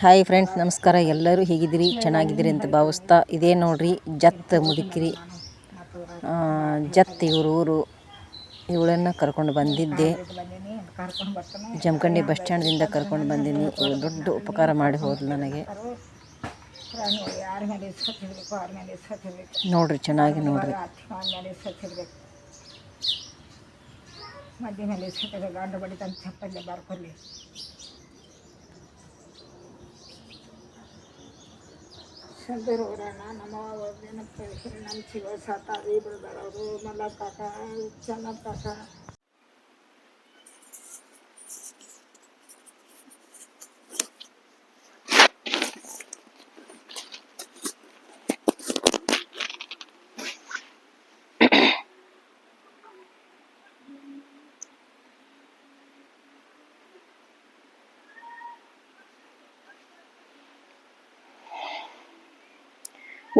Hi friends, ನಮಸ್ಕಾರ. ಎಲ್ಲರೂ ಹೇಗಿದ್ದೀರಿ? ಚೆನ್ನಾಗಿದ್ದೀರಿ ಅಂತ ಭಾವಿಸ್ತಾ ಇದೇ ನೋಡ್ರಿ, ಜತ್ ಮುದುಕಿರಿ. ಜತ್ ಇವರು ಊರು. ಇವಳನ್ನು ಕರ್ಕೊಂಡು ಬಂದಿದ್ದೆ. ಜಮಖಂಡಿ ಬಸ್ ಸ್ಟ್ಯಾಂಡ್ದಿಂದ ಕರ್ಕೊಂಡು ಬಂದೀನಿ. ಇವಳು ದೊಡ್ಡ ಉಪಕಾರ ಮಾಡಿ ಹೋದ್ರು ನನಗೆ. ನೋಡ್ರಿ, ಚೆನ್ನಾಗಿ ನೋಡ್ರಿ. ಮಧ್ಯ ಮೇಲೆ ಬರ್ಕೊಲ್ಲಿ. ಸಂದೂರವರಣ್ಣ ನಮ್ಮ ನೆನಪು ನಮ್ಮ ಶಿವ ಸಾತಾರಿ ಬಿಡದವರು ಮಲ್ಲ ಕಾಕ ಚೆನ್ನ ಕಾಕ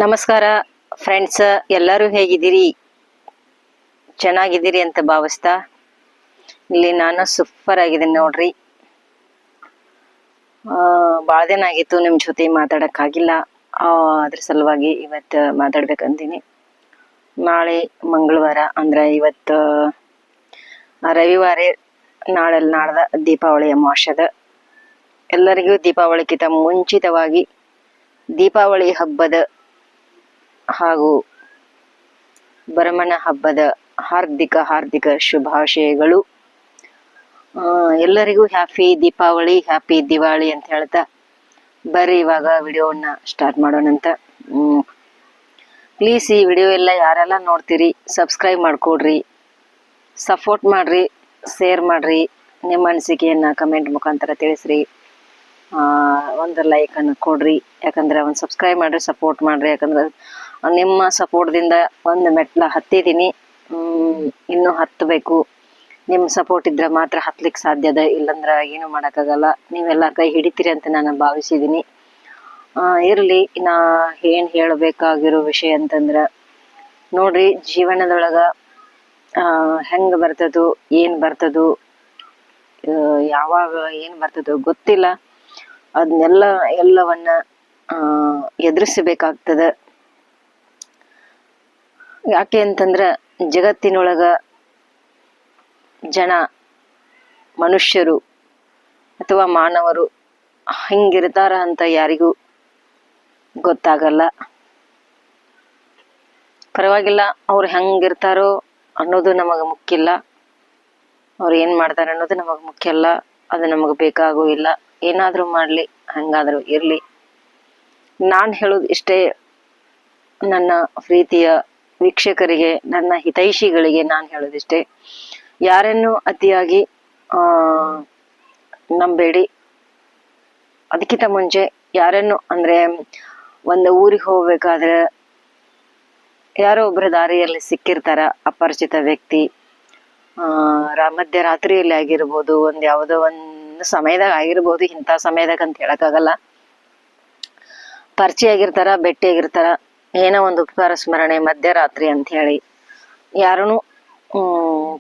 ನಮಸ್ಕಾರ ಫ್ರೆಂಡ್ಸ್ ಎಲ್ಲರೂ ಹೇಗಿದ್ದೀರಿ? ಚೆನ್ನಾಗಿದ್ದೀರಿ ಅಂತ ಭಾವಿಸ್ತಾ ಇಲ್ಲಿ ನಾನು ಸೂಪರ್ ಆಗಿದ್ದೀನಿ ನೋಡ್ರಿ. ಭಾಳ ದಿನ ಆಗಿತ್ತು ನಿಮ್ಮ ಜೊತೆ ಮಾತಾಡೋಕ್ಕಾಗಿಲ್ಲ. ಅದ್ರ ಸಲುವಾಗಿ ಇವತ್ತು ಮಾತಾಡ್ಬೇಕಂತೀನಿ. ನಾಳೆ ಮಂಗಳವಾರ, ಅಂದ್ರೆ ಇವತ್ತು ರವಿವಾರ ನಾಳೆ ನಾಡ್ದ ದೀಪಾವಳಿ ಅಮಾವಾಸ್ಯದ. ಎಲ್ಲರಿಗೂ ದೀಪಾವಳಿಗಿಂತ ಮುಂಚಿತವಾಗಿ ದೀಪಾವಳಿ ಹಬ್ಬದ ಹಾಗೂ ಭರಮನ ಹಬ್ಬದ ಹಾರ್ದಿಕ ಹಾರ್ದಿಕ ಶುಭಾಶಯಗಳು. ಎಲ್ಲರಿಗೂ ಹ್ಯಾಪಿ ದೀಪಾವಳಿ ಹ್ಯಾಪಿ ದಿವಾಳಿ ಅಂತ ಹೇಳ್ತಾ ಬರ್ರಿ ಇವಾಗ ವಿಡಿಯೋವನ್ನ ಸ್ಟಾರ್ಟ್ ಮಾಡೋಣಂತ ಪ್ಲೀಸ್ ಈ ವಿಡಿಯೋ ಎಲ್ಲ ಯಾರೆಲ್ಲ ನೋಡ್ತೀರಿ ಸಬ್ಸ್ಕ್ರೈಬ್ ಮಾಡ್ಕೊಡ್ರಿ ಸಪೋರ್ಟ್ ಮಾಡ್ರಿ ಶೇರ್ ಮಾಡ್ರಿ ನಿಮ್ಮ ಅನಿಸಿಕೆಯನ್ನ ಕಮೆಂಟ್ ಮುಖಾಂತರ ತಿಳಿಸ್ರಿ. ಆ, ಒಂದು ಲೈಕ್ ಅನ್ನ ಕೊಡ್ರಿ ಯಾಕಂದ್ರೆ ಒಂದು ಸಬ್ಸ್ಕ್ರೈಬ್ ಮಾಡ್ರಿ ಸಪೋರ್ಟ್ ಮಾಡ್ರಿ ಯಾಕಂದ್ರೆ ನಿಮ್ಮ ಸಪೋರ್ಟ್ದಿಂದ ಒಂದು ಮೆಟ್ಲ ಹತ್ತಿದ್ದೀನಿ. ಇನ್ನೂ ಹತ್ತಬೇಕು. ನಿಮ್ಮ ಸಪೋರ್ಟ್ ಇದ್ರೆ ಮಾತ್ರ ಹತ್ಲಿಕ್ಕೆ ಸಾಧ್ಯದ ಇಲ್ಲಂದ್ರೆ ಏನು ಮಾಡೋಕ್ಕಾಗಲ್ಲ. ನೀವೆಲ್ಲ ಕೈ ಹಿಡಿತೀರಿ ಅಂತ ನಾನು ಭಾವಿಸಿದ್ದೀನಿ. ಇರಲಿ, ನಾ ಏನು ಹೇಳಬೇಕಾಗಿರೋ ವಿಷಯ ಅಂತಂದ್ರೆ, ನೋಡ್ರಿ, ಜೀವನದೊಳಗೆ ಹೆಂಗೆ ಬರ್ತದೋ, ಏನು ಬರ್ತದೋ ಯಾವಾಗ ಏನು ಬರ್ತದೋ ಗೊತ್ತಿಲ್ಲ. ಅದನ್ನೆಲ್ಲ ಎಲ್ಲವನ್ನ ಎದುರಿಸಬೇಕಾಗ್ತದ. ಯಾಕೆ ಅಂತಂದ್ರ ಜಗತ್ತಿನೊಳಗ ಜನ, ಮನುಷ್ಯರು ಅಥವಾ ಮಾನವರು ಹಿಂಗಿರ್ತಾರ ಅಂತ ಯಾರಿಗೂ ಗೊತ್ತಾಗಲ್ಲ. ಪರವಾಗಿಲ್ಲ, ಅವ್ರು ಹೆಂಗಿರ್ತಾರೋ ಅನ್ನೋದು ನಮಗೆ ಮುಖ್ಯ ಇಲ್ಲ. ಅವ್ರು ಏನು ಮಾಡ್ತಾರೆ ಅನ್ನೋದು ನಮಗೆ ಮುಖ್ಯ ಅಲ್ಲ ಅದು ನಮಗೆ ಬೇಕಾಗೂ ಇಲ್ಲ. ಏನಾದರೂ ಮಾಡ್ಲಿ, ಹಂಗಾದರೂ ಇರ್ಲಿ. ನಾನ್ ಹೇಳೋದು ಇಷ್ಟೇ ನನ್ನ ಪ್ರೀತಿಯ ವೀಕ್ಷಕರಿಗೆ, ನನ್ನ ಹಿತೈಷಿಗಳಿಗೆ ನಾನು ಹೇಳೋದಿಷ್ಟೇ. ಯಾರನ್ನು ಅತಿಯಾಗಿ, ಆ, ನಂಬೇಡಿ. ಅದಕ್ಕಿಂತ ಮುಂಚೆ ಯಾರನ್ನು, ಅಂದ್ರೆ, ಒಂದು ಊರಿಗೆ ಹೋಗ್ಬೇಕಾದ್ರೆ, ಯಾರೋ ಒಬ್ಬರ ದಾರಿಯಲ್ಲಿ ಸಿಕ್ಕಿರ್ತಾರ, ಅಪರಿಚಿತ ವ್ಯಕ್ತಿ, ಆ ರಾ- ಮಧ್ಯರಾತ್ರಿಯಲ್ಲಿ ಆಗಿರ್ಬೋದು, ಒಂದ್ ಯಾವುದೋ ಒಂದು ಸಮಯದಾಗ ಆಗಿರ್ಬೋದು, ಇಂಥ ಸಮಯದಾಗ ಅಂತ ಹೇಳಕ್ಕಾಗಲ್ಲ. ಪರಿಚಯ ಆಗಿರ್ತಾರ, ಭೇಟಿ ಆಗಿರ್ತಾರ ಏನೋ ಒಂದು ಉಪಕಾರ ಸ್ಮರಣೆ ಮಧ್ಯರಾತ್ರಿ ಅಂತ ಹೇಳಿ ಯಾರನ್ನು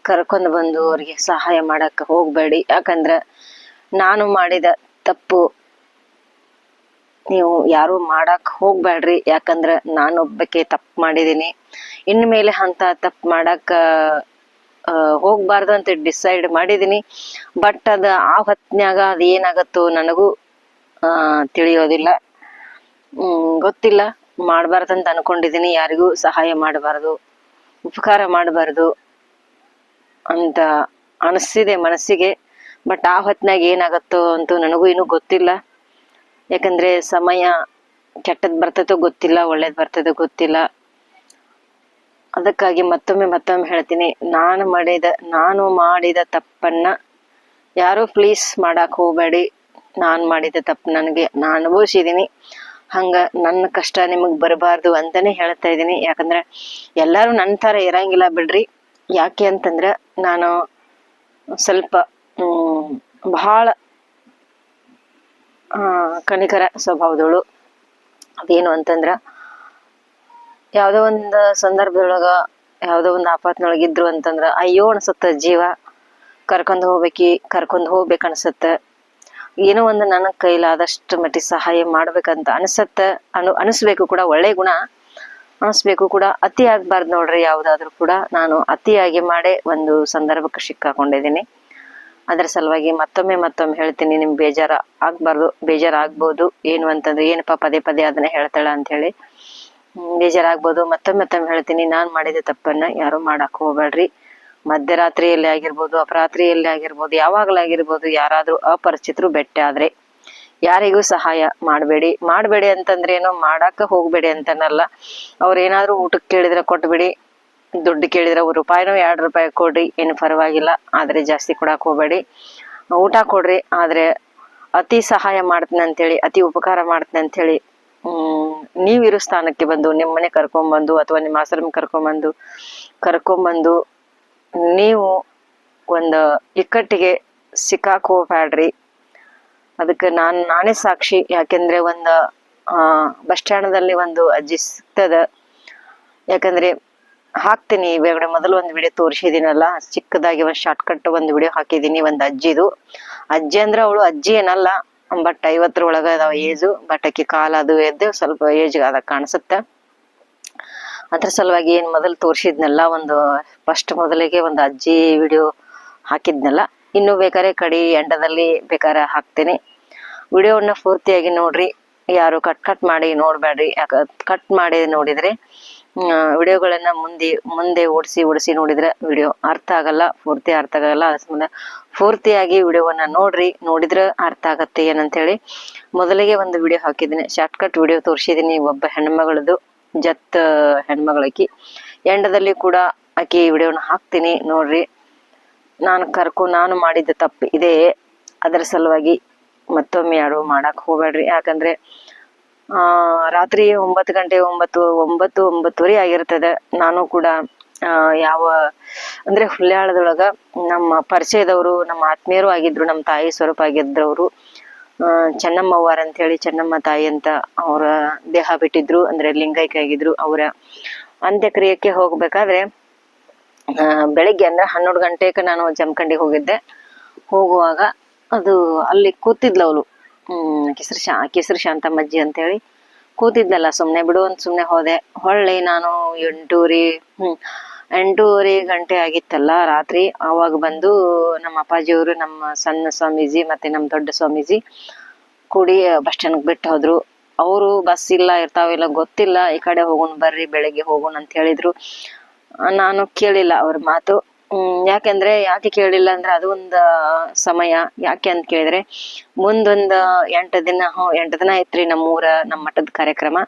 ಕರ್ಕೊಂಡು ಬಂದು ಅವ್ರಿಗೆ ಸಹಾಯ ಮಾಡಕ್ಕೆ ಹೋಗಬೇಡಿ. ಯಾಕಂದ್ರ ನಾನು ಮಾಡಿದ ತಪ್ಪು ನೀವು ಯಾರು ಮಾಡಕ್ ಹೋಗ್ಬೇಡ್ರಿ. ಯಾಕಂದ್ರ ನಾನೊಬ್ಬಕ್ಕೆ ತಪ್ಪು ಮಾಡಿದೀನಿ ಇನ್ಮೇಲೆ ಅಂತ ತಪ್ಪು ಮಾಡಕ್ ಆ, ಹೋಗ್ಬಾರ್ದು ಅಂತ ಡಿಸೈಡ್ ಮಾಡಿದೀನಿ ಬಟ್ ಅದ ಆ ಹೊತ್ನ್ಯಾಗ ಅದ ಏನಾಗತ್ತೋ ನನಗೂ ತಿಳಿಯೋದಿಲ್ಲ. ಗೊತ್ತಿಲ್ಲ. ಮಾಡ್ಬಾರ್ದಂತ ಅನ್ಕೊಂಡಿದೀನಿ, ಯಾರಿಗೂ ಸಹಾಯ ಮಾಡಬಾರ್ದು, ಉಪಕಾರ ಮಾಡಬಾರ್ದು ಅಂತ ಅನಿಸ್ತಿದೆ ಮನಸ್ಸಿಗೆ. ಬಟ್ ಆ ಹೊತ್ನಾಗ ಏನಾಗತ್ತೋ ಅಂತೂ ನನಗೂ ಇನ್ನೂ ಗೊತ್ತಿಲ್ಲ. ಯಾಕಂದ್ರೆ ಸಮಯ ಕೆಟ್ಟದ್ ಬರ್ತದೋ ಗೊತ್ತಿಲ್ಲ, ಒಳ್ಳೇದ್ ಬರ್ತದೋ ಗೊತ್ತಿಲ್ಲ. ಅದಕ್ಕಾಗಿ ಮತ್ತೊಮ್ಮೆ ಮತ್ತೊಮ್ಮೆ ಹೇಳ್ತೀನಿ, ನಾನು ಮಾಡಿದ ನಾನು ಮಾಡಿದ ತಪ್ಪನ್ನ ಯಾರು ಪ್ಲೀಸ್ ಮಾಡಕ್ ಹೋಗ್ಬೇಡಿ. ನಾನು ಮಾಡಿದ ತಪ್ಪು ನನಗೆ, ನಾನು ಅನುಭವಿಸಿದೀನಿ. ಹಂಗ ನನ್ನ ಕಷ್ಟ ನಿಮಗ್ ಬರಬಾರ್ದು ಅಂತಾನೆ ಹೇಳ್ತಾ ಇದ್ದೀನಿ. ಯಾಕಂದ್ರೆ ಎಲ್ಲಾರು ನನ್ನ ತರ ಇರಂಗಿಲ್ಲ ಬಿಡ್ರಿ. ಯಾಕೆ ಅಂತಂದ್ರ ನಾನು ಸ್ವಲ್ಪ ಬಹಳ ಆ, ಕನಿಕರ ಸ್ವಭಾವದವಳು. ಅದೇನು ಅಂತಂದ್ರ ಯಾವುದೋ ಒಂದು ಸಂದರ್ಭದೊಳಗ ಯಾವುದೋ ಒಂದ್ ಆಪತ್ನೊಳಗಿದ್ರು ಅಂತಂದ್ರ, ಅಯ್ಯೋ ಅನ್ಸುತ್ತ ಜೀವ, ಕರ್ಕೊಂಡ್ ಹೋಗ್ಬೇಕಿ, ಕರ್ಕೊಂಡ್ ಹೋಗ್ಬೇಕ್ ಅನ್ಸತ್ತ ಏನೋ ಒಂದು ನನ್ನ ಕೈಲಾದಷ್ಟು ಮಟ್ಟಿಗೆ ಸಹಾಯ ಮಾಡ್ಬೇಕಂತ ಅನಿಸತ್ತ, ಅನು, ಅನಿಸ್ಬೇಕು ಕೂಡ. ಒಳ್ಳೆ ಗುಣ ಅನಿಸ್ಬೇಕು ಕೂಡ. ಅತಿ ಆಗ್ಬಾರ್ದು ನೋಡ್ರಿ, ಯಾವ್ದಾದ್ರು ಕೂಡ. ನಾನು ಅತಿಯಾಗಿ ಮಾಡೇ ಒಂದು ಸಂದರ್ಭಕ್ಕೆ ಸಿಕ್ಕಾಕೊಂಡಿದ್ದೀನಿ. ಅದರ ಸಲುವಾಗಿ ಮತ್ತೊಮ್ಮೆ ಮತ್ತೊಮ್ಮೆ ಹೇಳ್ತೀನಿ, ನಿಮ್ ಬೇಜಾರ ಆಗ್ಬಾರ್ದು. ಬೇಜಾರಾಗ್ಬೋದು. ಏನು ಅಂತಂದ್ರೆ, ಏನಪ್ಪ ಪದೇ ಪದೇ ಅದನ್ನ ಹೇಳ್ತಾಳ ಅಂತ ಹೇಳಿ ಬೇಜಾರಾಗ್ಬೋದು. ಮತ್ತೊಮ್ಮೆ ಮತ್ತೊಮ್ಮೆ ಹೇಳ್ತೀನಿ, ನಾನ್ ಮಾಡಿದ ತಪ್ಪನ್ನ ಯಾರು ಮಾಡಕ್ ಹೋಗ್ಬೇಡ್ರಿ. ಮಧ್ಯರಾತ್ರಿಯಲ್ಲಿ ಆಗಿರ್ಬೋದು, ಅಪರಾತ್ರಿಯಲ್ಲಿ ಆಗಿರ್ಬೋದು ಯಾವಾಗ್ಲಾಗಿರ್ಬೋದು ಯಾರಾದ್ರೂ ಅಪರಿಚಿತರು ಬೆಟ್ಟ ಆದ್ರೆ ಯಾರಿಗೂ ಸಹಾಯ ಮಾಡಬೇಡಿ. ಮಾಡಬೇಡಿ ಅಂತಂದ್ರೆ ಏನೋ? ಮಾಡಾಕ ಹೋಗ್ಬೇಡಿ ಅಂತನಲ್ಲ. ಅವ್ರ ಏನಾದ್ರು ಊಟಕ್ಕೆ ಕೇಳಿದ್ರೆ ಕೊಟ್ಬಿಡಿ. ದುಡ್ಡು ಕೇಳಿದ್ರೆ ಒಂದು ರೂಪಾಯಿನೂ ಎರಡು ರೂಪಾಯಿ ಕೊಡ್ರಿ. ಏನು ಪರವಾಗಿಲ್ಲ. ಆದ್ರೆ ಜಾಸ್ತಿ ಕೊಡಕ್ ಹೋಗ್ಬೇಡಿ. ಊಟ ಕೊಡ್ರಿ. ಆದ್ರೆ ಅತಿ ಸಹಾಯ ಮಾಡ್ತೀನಿ ಅಂತೇಳಿ, ಅತಿ ಉಪಕಾರ ಮಾಡ್ತೀನಿ ಅಂತೇಳಿ, ಹ್ಮ್, ನೀವಿರೋ ಸ್ಥಾನಕ್ಕೆ ಬಂದು, ನಿಮ್ಮನೆ ಕರ್ಕೊಂಬಂದು ಅಥವಾ ನಿಮ್ಮ ಆಶ್ರಮ ಕರ್ಕೊಂಡ್ಬಂದು ಕರ್ಕೊಂಬಂದು ನೀವು ಒಂದು ಇಕ್ಕಟ್ಟಿಗೆ ಸಿಕ್ಕಾಕ್ ಹೋಗ್ಬ್ಯಾಡ್ರಿ ಅದಕ್ಕೆ ನಾನ್, ನಾನೇ ಸಾಕ್ಷಿ. ಯಾಕೆಂದ್ರೆ ಒಂದು ಬಸ್ ಸ್ಟ್ಯಾಂಡ್ದಲ್ಲಿ ಒಂದು ಅಜ್ಜಿ ಸಿಗ್ತದ. ಯಾಕಂದ್ರೆ ಹಾಕ್ತೀನಿ ಇವಾಗ ಮೊದಲು ಒಂದು ವಿಡಿಯೋ ತೋರಿಸಿದೀನಲ್ಲ, ಚಿಕ್ಕದಾಗಿ ಒಂದು ಶಾರ್ಟ್ ಕಟ್ ಒಂದು ವಿಡಿಯೋ ಹಾಕಿದೀನಿ, ಒಂದು ಅಜ್ಜಿದು. ಅಜ್ಜಿ ಅಂದ್ರೆ ಅವಳು ಅಜ್ಜಿ ಏನಲ್ಲ ಬಟ್ ಐವತ್ತರ ಒಳಗ ಅದಾವ ಏಜು ಬಟ್ ಆಕಿ ಕಾಲ ಅದು ಎದ್ದು ಸ್ವಲ್ಪ ಏಜ್ ಅದ ಕಾಣಿಸುತ್ತೆ. ಅದ್ರ ಸಲುವಾಗಿ ಏನ್ ಮೊದಲು ತೋರಿಸಿದ್ನಲ್ಲ ಒಂದು ಫಸ್ಟ್ ಮೊದಲಿಗೆ ಒಂದು ಅಜ್ಜಿ ವಿಡಿಯೋ ಹಾಕಿದ್ನಲ್ಲ, ಇನ್ನು ಬೇಕಾದ್ರೆ ಕಡಿ ಎಂಡದಲ್ಲಿ ಬೇಕಾದ್ರೆ ಹಾಕ್ತೀನಿ. ವಿಡಿಯೋವನ್ನ ಪೂರ್ತಿಯಾಗಿ ನೋಡ್ರಿ, ಯಾರು ಕಟ್ ಕಟ್ ಮಾಡಿ ನೋಡ್ಬೇಡ್ರಿ, ಯಾಕ ಕಟ್ ಮಾಡಿ ನೋಡಿದ್ರೆ ವಿಡಿಯೋಗಳನ್ನ ಮುಂದೆ ಮುಂದೆ ಓಡಿಸಿ ಓಡಿಸಿ ನೋಡಿದ್ರೆ ವಿಡಿಯೋ ಅರ್ಥ ಆಗಲ್ಲ, ಪೂರ್ತಿ ಅರ್ಥ ಆಗಲ್ಲ. ಅದ್ರ ಸಂಬಂಧ ಪೂರ್ತಿಯಾಗಿ ವಿಡಿಯೋವನ್ನ ನೋಡ್ರಿ, ನೋಡಿದ್ರೆ ಅರ್ಥ ಆಗತ್ತೆ ಏನಂತೇಳಿ ಮೊದಲಿಗೆ ಒಂದು ವಿಡಿಯೋ ಹಾಕಿದ್ದೀನಿ. ಶಾರ್ಟ್ ಕಟ್ ವಿಡಿಯೋ ತೋರಿಸಿದ್ದೀನಿ, ಒಬ್ಬ ಹೆಣ್ಮಗಳದು ಜತ್ ಹೆಣ್ಮಗಳಕಿ. ಎಂಡದಲ್ಲಿ ಕೂಡ ಆಕಿ ವಿಡಿಯೋನ ಹಾಕ್ತೀನಿ ನೋಡ್ರಿ. ನಾನು ಕರ್ಕೊ, ನಾನು ಮಾಡಿದ ತಪ್ಪು ಇದೆ. ಅದರ ಸಲುವಾಗಿ ಮತ್ತೊಮ್ಮೆ ಯಾರು ಮಾಡಕ್ ಹೋಗ್ಬೇಡ್ರಿ. ಯಾಕಂದ್ರೆ, ಆ, ರಾತ್ರಿ ಒಂಬತ್ತು ಗಂಟೆ ಒಂಬತ್ತು ಒಂಬತ್ತು, ಒಂಬತ್ತುವರೆ ಆಗಿರ್ತದೆ. ನಾನು ಕೂಡ ಯಾವ, ಅಂದ್ರೆ ಹುಲ್ಯಾಳದೊಳಗ ನಮ್ಮ ಪರಿಚಯದವರು, ನಮ್ಮ ಆತ್ಮೀಯರು ಆಗಿದ್ರು, ನಮ್ಮ ತಾಯಿ ಸ್ವರೂಪ ಆಗಿದ್ರವರು ಆ, ಚೆನ್ನಮ್ಮವ್ವಾರ ಅಂತ ಹೇಳಿ ಚೆನ್ನಮ್ಮ ತಾಯಿ ಅಂತ ಅವರ ದೇಹ ಬಿಟ್ಟಿದ್ರು, ಅಂದ್ರೆ ಲಿಂಗೈಕ್ಯ ಆಗಿದ್ರು ಅವರ ಅಂತ್ಯಕ್ರಿಯೆಗೆ ಹೋಗ್ಬೇಕಾದ್ರೆ ಬೆಳಿಗ್ಗೆ ಅಂದ್ರೆ ಹನ್ನೊಂದು ಗಂಟೆಗೆ ನಾನು ಜಮಖಂಡಿಗೆ ಹೋಗಿದ್ದೆ. ಹೋಗುವಾಗ ಅದು ಅಲ್ಲಿ ಕೂತಿದ್ಲು ಅವಳು. ಹ್ಮ್, ಕಿಸರು ಶಾ, ಕೆಸರು ಶಾಂತಮ್ಮಜ್ಜಿ ಅಂತೇಳಿ ಕೂತಿದ್ಲಲ್ಲ ಸುಮ್ನೆ ಬಿಡು ಅಂತ ಸುಮ್ನೆ ಹೋದೆ. ಹೊಳ್ಳಿ ನಾನು ಎಂಟೂರಿ, ಹ್ಮ್ ಎಂಟೂವರೆ ಗಂಟೆ ಆಗಿತ್ತಲ್ಲ ರಾತ್ರಿ. ಆವಾಗ ಬಂದು ನಮ್ಮ ಅಪ್ಪಾಜಿಯವರು ನಮ್ಮ ಸಣ್ಣ ಸ್ವಾಮೀಜಿ ಮತ್ತೆ ನಮ್ಮ ದೊಡ್ಡ ಸ್ವಾಮೀಜಿ ಕೂಡಿ ಬಸ್ ಸ್ಟ್ಯಾಂಡ್ಗೆ ಬಿಟ್ಟು ಹೋದ್ರು. ಅವರು ಬಸ್ ಇಲ್ಲ ಇರ್ತಾವಿಲ್ಲ ಗೊತ್ತಿಲ್ಲ. ಈ ಕಡೆ ಹೋಗೋಣ, ಬರ್ರಿ, ಬೆಳಿಗ್ಗೆ ಹೋಗೋಣ ಅಂತ ಹೇಳಿದ್ರು. ನಾನು ಕೇಳಿಲ್ಲ ಅವ್ರ ಮಾತು. ಯಾಕೆಂದ್ರೆ ಯಾಕೆ ಕೇಳಿಲ್ಲ ಅಂದ್ರೆ ಅದು ಒಂದು ಸಮಯ. ಯಾಕೆ ಅಂತ ಕೇಳಿದ್ರೆ ಮುಂದೊಂದು ಎಂಟು ದಿನ ಎಂಟು ದಿನ ಐತ್ರಿ ನಮ್ಮೂರ, ನಮ್ಮ ಮಠದ ಕಾರ್ಯಕ್ರಮ.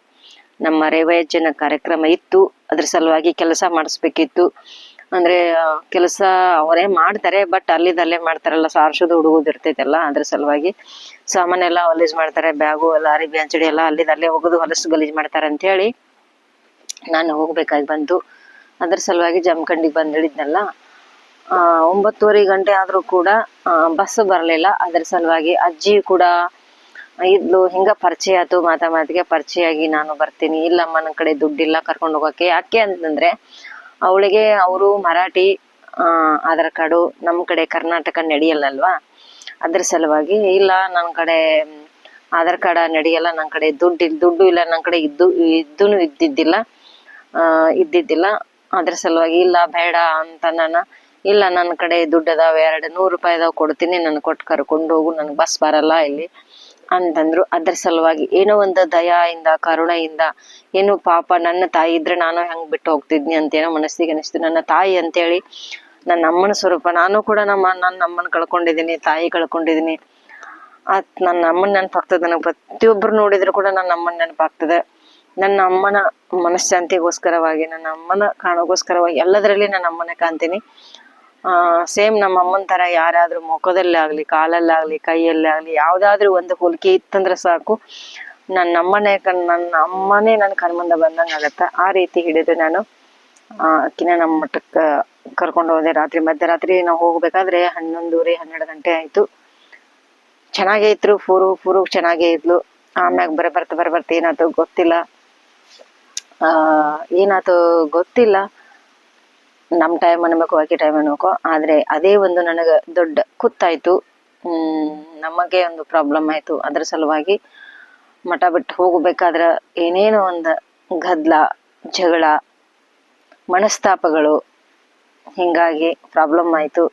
ನಮ್ಮ ರೇವಯಜ್ಜನ ಕಾರ್ಯಕ್ರಮ ಇತ್ತು. ಅದ್ರ ಸಲುವಾಗಿ ಕೆಲಸ ಮಾಡಿಸ್ಬೇಕಿತ್ತು. ಅಂದ್ರೆ ಕೆಲಸ ಅವರೇ ಮಾಡ್ತಾರೆ ಬಟ್ ಅಲ್ಲಿದಲ್ಲೇ ಮಾಡ್ತಾರಲ್ಲ, ಸಾರ್ಸೋದು ಹುಡುಗೋದು ಇರ್ತೈತಲ್ಲ, ಅದ್ರ ಸಲುವಾಗಿ ಸಾಮಾನೆಲ್ಲ ಹೊಲೀಸ್ ಮಾಡ್ತಾರೆ, ಬ್ಯಾಗು ಎಲ್ಲ ಅರಿಬಿ ಅಂಚಡಿ ಎಲ್ಲ ಅಲ್ಲಿದಲ್ಲೇ ಹೋಗೋದು, ಹೊಲಸು ಗಲೀಜ್ ಮಾಡ್ತಾರೆ ಅಂತ ಹೇಳಿ ನಾನು ಹೋಗ್ಬೇಕಾಗಿ ಬಂತು. ಅದ್ರ ಸಲುವಾಗಿ ಜಮಖಂಡಿಗೆ ಬಂದ್ ಇಳಿದ್ನಲ್ಲ ಆ, ಒಂಬತ್ತುವರೆ ಗಂಟೆ ಆದ್ರೂ ಕೂಡ ಬಸ್ ಬರಲಿಲ್ಲ. ಅದ್ರ ಸಲುವಾಗಿ ಅಜ್ಜಿ ಕೂಡ ಇದ್ಲು, ಹಿಂಗ ಪರಿಚಯ ಆಯ್ತು ಮಾತಾ ಮಾತಿಗೆ ಪರಿಚಯ ಆಗಿ ನಾನು ಬರ್ತೀನಿ. ಇಲ್ಲಮ್ಮ ನನ್ನ ಕಡೆ ದುಡ್ಡಿಲ್ಲ, ಕರ್ಕೊಂಡು ಹೋಗಕ್ಕೆ ಯಾಕೆ ಅಂತಂದ್ರೆ, ಅವಳಿಗೆ ಅವರು ಮರಾಠಿ ಆಧಾರ್ ಕಾರ್ಡು ನಮ್ ಕಡೆ ಕರ್ನಾಟಕ ನಡೆಯಲ್ಲಲ್ವಾ? ಅದ್ರ ಸಲುವಾಗಿ, ಇಲ್ಲ ನನ್ನ ಕಡೆ ಆಧಾರ್ ಕಾರ್ಡ್ ನಡೆಯಲ್ಲ ನನ್ನ ಕಡೆ ದುಡ್ಡು ದುಡ್ಡು ಇಲ್ಲ ನನ್ನ ಕಡೆ ಇದ್ದು ಇದ್ದೂ ಇದ್ದಿದ್ದಿಲ್ಲ ಇದ್ದಿದ್ದಿಲ್ಲ. ಅದ್ರ ಸಲುವಾಗಿ, ಇಲ್ಲ, ಬೇಡ ಅಂತ ನಾನು ಇಲ್ಲ ನನ್ನ ಕಡೆ ದುಡ್ಡು ಅದಾವ, ಎರಡು ನೂರು ರೂಪಾಯಿ ಅದಾವ, ಕೊಡ್ತೀನಿ. ನನ್ ಕೊಟ್ಟು ಕರ್ಕೊಂಡು ಹೋಗು. ನನಗೆ ಬಸ್ ಬರಲ್ಲ ಇಲ್ಲಿ. ಅಂತಂದ್ರು. ಅದ್ರ ಸಲುವಾಗಿ ಏನೋ ಒಂದು ದಯಾಯಿಂದ, ಕರುಣೆಯಿಂದ, ಏನು ಪಾಪ ನನ್ನ ತಾಯಿ ಇದ್ರೆ ನಾನು ಹೆಂಗ್ ಬಿಟ್ಟು ಹೋಗ್ತಿದ್ನಿ ಅಂತ ಏನೋ ಮನಸ್ಸಿಗೆ ಅನಿಸ್ತು ನನ್ನ ತಾಯಿ ಅಂತೇಳಿ ನನ್ನ ಅಮ್ಮನ ಸ್ವರೂಪ, ನಾನು ಕೂಡ ನಮ್ಮ ನನ್ನ ಅಮ್ಮನ ಕಳ್ಕೊಂಡಿದ್ದೀನಿ ತಾಯಿ ಕಳ್ಕೊಂಡಿದ್ದೀನಿ ಆತ್ ನನ್ನ ಅಮ್ಮನ ನೆನಪಾಗ್ತದೆ ನನಗೆ. ಪ್ರತಿಯೊಬ್ರು ನೋಡಿದ್ರು ಕೂಡ ನನ್ನ ಅಮ್ಮನ ನೆನಪಾಗ್ತದೆ. ನನ್ನ ಅಮ್ಮನ ಮನಶಾಂತಿಗೋಸ್ಕರವಾಗಿ ನನ್ನ ಅಮ್ಮನ ಕಾಣೋಗೋಸ್ಕರವಾಗಿ ಎಲ್ಲದರಲ್ಲಿ ನನ್ನ ಅಮ್ಮನ ಕಾಣ್ತೀನಿ. ಆ ಸೇಮ್ ನಮ್ಮ ಅಮ್ಮನ ತರ ಯಾರಾದ್ರೂ ಮುಖದಲ್ಲೇ ಆಗ್ಲಿ ಕಾಲಲ್ಲಾಗ್ಲಿ ಕೈಯಲ್ಲೇ ಆಗ್ಲಿ, ಯಾವ್ದಾದ್ರೂ ಒಂದು ಹೋಲಿಕೆ ಇತ್ತಂದ್ರೆ ಸಾಕು. ನನ್ನ ಅಮ್ಮನೇ ಕಣ್ ನನ್ನ ಅಮ್ಮನೇ ನನ್ನ ಕಣ್ಮುಂದೆ ಬಂದಂಗ ಆಗತ್ತ. ಆ ರೀತಿ ಹಿಡಿದು ನಾನು, ಆ, ಅಕ್ಕಿನ ನಮ್ಮ ಮಠಕ್ಕೆ ಕರ್ಕೊಂಡು ಹೋದೆ. ರಾತ್ರಿ ಮಧ್ಯರಾತ್ರಿ ನಾವು ಹೋಗ್ಬೇಕಾದ್ರೆ ಹನ್ನೊಂದೂವರೆ, ಹನ್ನೆರಡು ಗಂಟೆ ಆಯ್ತು. ಚೆನ್ನಾಗೇ ಇದ್ರು, ಫೂರು ಫೂರು ಚೆನ್ನಾಗೇ ಇದ್ಲು. ಆಮ್ಯಾಗ ಬರ ಬರ್ತ ಬರ ಬರ್ತ ಏನಾಯ್ತು ಗೊತ್ತಿಲ್ಲ. ಆ, ಏನಾಯ್ತು ಗೊತ್ತಿಲ್ಲ. ನಮ್ ಟೈಮ್ ಅನ್ಬೇಕು ಆಕೆ ಟೈಮ್ ಅನ್ಬೇಕು ಆದ್ರೆ ಅದೇ ಒಂದು ನನಗ ದೊಡ್ಡ ಕುತ್ತಾಯಿತು. ನಮಗೆ ಒಂದು ಪ್ರಾಬ್ಲಮ್ ಆಯ್ತು. ಅದ್ರ ಸಲುವಾಗಿ ಮಠ ಬಿಟ್ಟು ಹೋಗ್ಬೇಕಾದ್ರ ಏನೇನೋ ಒಂದು ಗದ್ಲ, ಜಗಳ, ಮನಸ್ತಾಪಗಳು, ಹಿಂಗಾಗಿ ಪ್ರಾಬ್ಲಮ್ ಆಯ್ತು.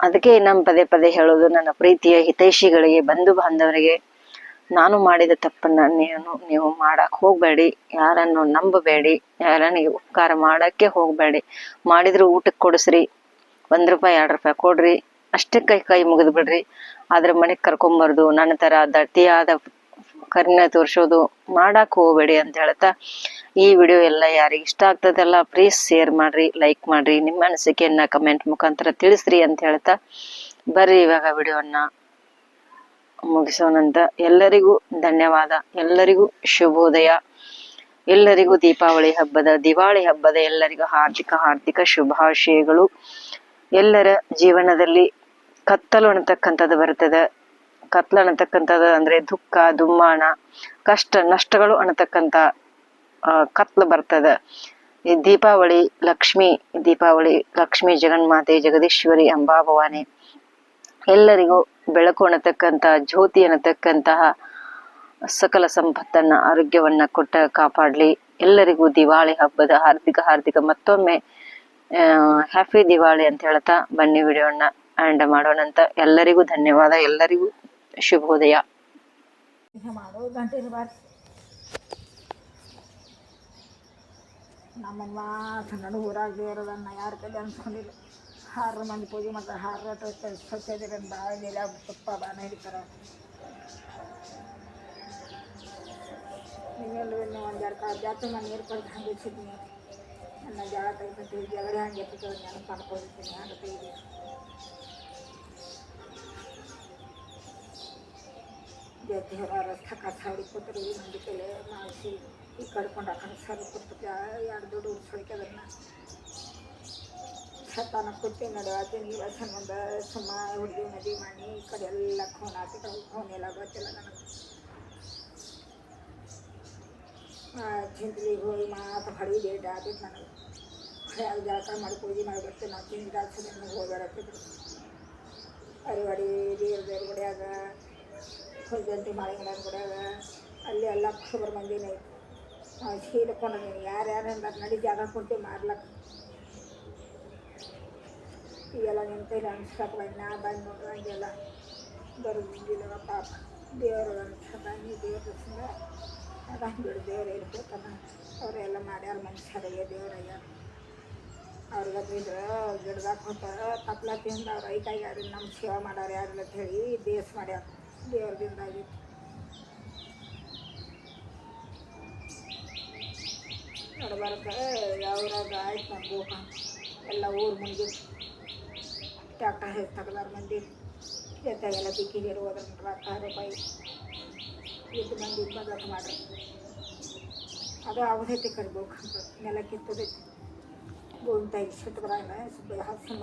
ಅದಕ್ಕೆ ನಮ್ಮ ಪದೇ ಪದೇ ಹೇಳೋದು, ನನ್ನ ಪ್ರೀತಿಯ ಹಿತೈಷಿಗಳಿಗೆ, ಬಂಧು ಬಾಂಧವರಿಗೆ ನಾನು ಮಾಡಿದ ತಪ್ಪನ್ನ ನೀನು, ನೀವು ಮಾಡಕ್ ಹೋಗ್ಬೇಡಿ. ಯಾರನ್ನು ನಂಬಬೇಡಿ. ಯಾರನಿಗೆ ಉಪಕಾರ ಮಾಡಕ್ಕೆ ಹೋಗ್ಬೇಡಿ. ಮಾಡಿದ್ರು ಊಟಕ್ಕೆ ಕೊಡಿಸ್ರಿ. ಒಂದ್ ರೂಪಾಯಿ, ಎರಡ್ ರೂಪಾಯಿ ಕೊಡ್ರಿ. ಅಷ್ಟೇ ಕೈ ಕೈ ಮುಗಿದು ಬಿಡ್ರಿ. ಆದ್ರ ಮನೆಗ್ ಕರ್ಕೊಂಬರ್ದು, ನನ್ನ ತರ ದಟ್ಟಿಯಾದ ಕರ್ಣ ತೋರಿಸೋದು ಮಾಡಕ್ ಹೋಗ್ಬೇಡಿ ಅಂತ ಹೇಳ್ತಾ ಈ ವಿಡಿಯೋ ಎಲ್ಲ ಯಾರಿಗೆ ಇಷ್ಟ ಆಗ್ತದಲ್ಲ ಪ್ಲೀಸ್ ಶೇರ್ ಮಾಡ್ರಿ ಲೈಕ್ ಮಾಡ್ರಿ. ನಿಮ್ಮ ಅನಿಸಿಕೆಯನ್ನ ಕಮೆಂಟ್ ಮುಖಾಂತರ ತಿಳಿಸ್ರಿ ಅಂತ ಹೇಳ್ತಾ ಬರ್ರಿ ಇವಾಗ ವಿಡಿಯೋನ. ಮುಗಿಸೋಣಂತ ಎಲ್ಲರಿಗೂ ಧನ್ಯವಾದ. ಎಲ್ಲರಿಗೂ ಶುಭೋದಯ. ಎಲ್ಲರಿಗೂ ದೀಪಾವಳಿ ಹಬ್ಬದ, ದಿವಾಳಿ ಹಬ್ಬದ ಎಲ್ಲರಿಗೂ ಹಾರ್ದಿಕ ಹಾರ್ದಿಕ ಶುಭಾಶಯಗಳು. ಎಲ್ಲರ ಜೀವನದಲ್ಲಿ ಕತ್ತಲು ಅನ್ನತಕ್ಕಂಥದ್ದು ಬರ್ತದೆ. ಕತ್ಲು ಅನ್ನತಕ್ಕಂಥದ್ದು ಅಂದ್ರೆ ದುಃಖ, ದುಮ್ಮಾಣ, ಕಷ್ಟ, ನಷ್ಟಗಳು ಅನ್ನತಕ್ಕಂಥ ಕತ್ಲು ಬರ್ತದೆ. ಈ ದೀಪಾವಳಿ ಲಕ್ಷ್ಮಿ ದೀಪಾವಳಿ ಲಕ್ಷ್ಮಿ ಜಗನ್ಮಾತೆ, ಜಗದೀಶ್ವರಿ, ಅಂಬಾಭವಾನಿ ಎಲ್ಲರಿಗೂ ಬೆಳಕು ಅನ್ನತಕ್ಕಂತಹ ಜ್ಯೋತಿ ಅನ್ನತಕ್ಕಂತಹ ಸಕಲ ಸಂಪತ್ತನ್ನ, ಆರೋಗ್ಯವನ್ನ ಕೊಟ್ಟ ಕಾಪಾಡ್ಲಿ. ಎಲ್ಲರಿಗೂ ದಿವಾಳಿ ಹಬ್ಬದ ಹಾರ್ದಿಕ ಹಾರ್ದಿಕ ಮತ್ತೊಮ್ಮೆ ಹ್ಯಾಪಿ ದಿವಾಳಿ ಅಂತ ಹೇಳ್ತಾ ಬನ್ನಿ ವಿಡಿಯೋನ ಮಾಡೋಣ ಅಂತ. ಎಲ್ಲರಿಗೂ ಧನ್ಯವಾದ. ಎಲ್ಲರಿಗೂ ಶುಭೋದಯ. ಇದು ಮಾಡು ಗಂಟೆ ಬಾರಿ. ನಮ್ಮ ಮಾತು ನಡು ಊರಾಗ ದೇವರದನ್ನ ಯಾರ ಅನ್ಸ್ಕೊಂಡಿಲ್ಲ. ಹಾರ ಮಂದಿ ಪೂಜೆ ಮಾಡ್ತಾರೆ. ಹಾರ ಸತ್ಯದಿಂದ ಬಾಳೆಲೆ ತುಪ್ಪ ಬಾಣ ಹಿಡಿತಾರೆ ನೀವೆಲ್ಲ ಒಂದು ಎರಡು ಕಾಲು ಜಾತ್ರೆ ನಾನು ನೀರು ಕೊಡ್ದು ಹಂಗೆ ಇಚ್ಚಿದ್ದೀನಿ ನನ್ನ ಜಳ ತೆಗೆದು ಜಗಡೆ ಹಂಗೆ ಎತ್ತಿದ್ದು ನೆನಪು ಮಾಡ್ಕೊಂಡಿರ್ತೀನಿ ಹಂಗೆ ತೆಗೆದು. ದೇವರ ರಸ್ತೆ ಕಸ ಹಿಡ್ಕೊತಾರೆ ಈ ಮಂದಿ ಕೈಲಿ ಮಾಡಿಸಿ ಈ ಕಡ್ಕೊಂಡು ಆ ಸರ್ ಕೊಡ್ತಕ್ಕೆ ಎರಡು ದುಡ್ಡು ಉಳಿಸೋಕೆ ಅದನ್ನು ಸತ್ತಾನ ಕುತ್ತಿ ನಡೆಯತ್ತೀನಿ ಈ ವರ್ಷ ಮುಂದೆ ಸುಮ್ಮ ಹುಡುಗಿ ಮದಿ ಮಾಡಿ, ಈ ಕಡೆ ಎಲ್ಲ ಖೋನ್ ಆತಿ ಖೋನ್ ಎಲ್ಲ ಗೊತ್ತಿಲ್ಲ ನನಗೆ. ಚಿಂತಲಿಗೆ ಹೋಗಿ ಮಾತು ಹಡಿ ಡೇಟ್ ಆಗ್ತೈತೆ ನನಗೆ. ಯಾವ ಜಾತ್ರೆ ಮಾಡಿ ಪೂಜೆ ಮಾಡಿ ಬರ್ತೀನಿ ನಾವು ಚಿಂತೆ ದಾಸದಿಂದ ಹೋಗ್ಯಾರತ್ತಿದ್ರು ಅರಿವಾಡಿ ದೇವ್ರ ದೇವ್ರ ಗುಡಿಯಾಗ. ಹೊಯ್ದಂತಿ ಮಾಳಿಂಗನ ಗುಡಿಯಾಗ. ಅಲ್ಲಿ ಎಲ್ಲ ಸುಬ್ರ ಮಂದಿನೇ ಐತಿ. ನಾವು ಶೀಲಕೊಂಡಿದ್ದೀನಿ ಯಾರು ಯಾರು ಅಂದಾರ, ನಡಿ ಜಾಗ ಕೊಡ್ತೀವಿ ಮಾಡ್ಲಕ್ಕ ಈಗೆಲ್ಲ ನಿಮ್ಮ ಕೈಲಿ ಅನ್ಸ್ಲಕ್ಕ ಬಂದು ನಾ ಬಂದು ನೋಡ್ರಿ, ಹಂಗೆಲ್ಲ ಬರೋದಿಲ್ಲ ಪಾಪ. ದೇವರು ಅನ್ಸದ ನೀ ದೇವ್ರ ದರ್ಶನ ಅದ ಬಿಡು ದೇವ್ರು ಅವರೆಲ್ಲ ಮಾಡ್ಯಾರ ಮನುಷ್ಯರಿಗೆ ದೇವರಾಗ್ಯಾರ ಅವ್ರಿಗೆ ಬಿದ್ರೆ ಗಿಡದಾಗ ಕೊಟ್ಟಾರ ತಪ್ಲ ತಿಂದು ಅವ್ರು ಐಕಾಗಿ ಯಾರು, ನಮ್ಮ ಸೇವೆ ಮಾಡ್ಯಾರ ಯಾರಿಲ್ಲ ಅಂತ ಹೇಳಿ ದೇಶ ಮಾಡ್ಯಾರ. ದೇವ್ರದಿಂದ ಆಗಿತ್ತು. ನಡ್ಬಾರ್ಕ ಯಾವ್ರಾಗ ಆಯ್ತು ನಮ್ಮ ಗೋಕ ಎಲ್ಲ ಊರು ಮಂದಿ ಟ್ಯಾಕ್ಟರ್ ಹೇಗೆ ತಗದಾರ ಮಂದಿ ಜೊತೆಗೆಲ್ಲ ಬಿಕ್ಕಿ ನೀರು ಹೋದ್ರ ರೊಕ್ಕ ರೂಪಾಯಿ ಇದ್ದು ಮಂದಿ ಬಂದಟ್ಟು ಮಾಡ್ರಿ ಅದು ಅವಧೈತಿ ಕಡೆ ಗೋಕ ನೆಲ ಕಿತ್ತದೈತಿ ಗೋವಿನ ತಾಯಿ ಸಿಟ್ಟು ಬರಂಗ ಹತ್ತು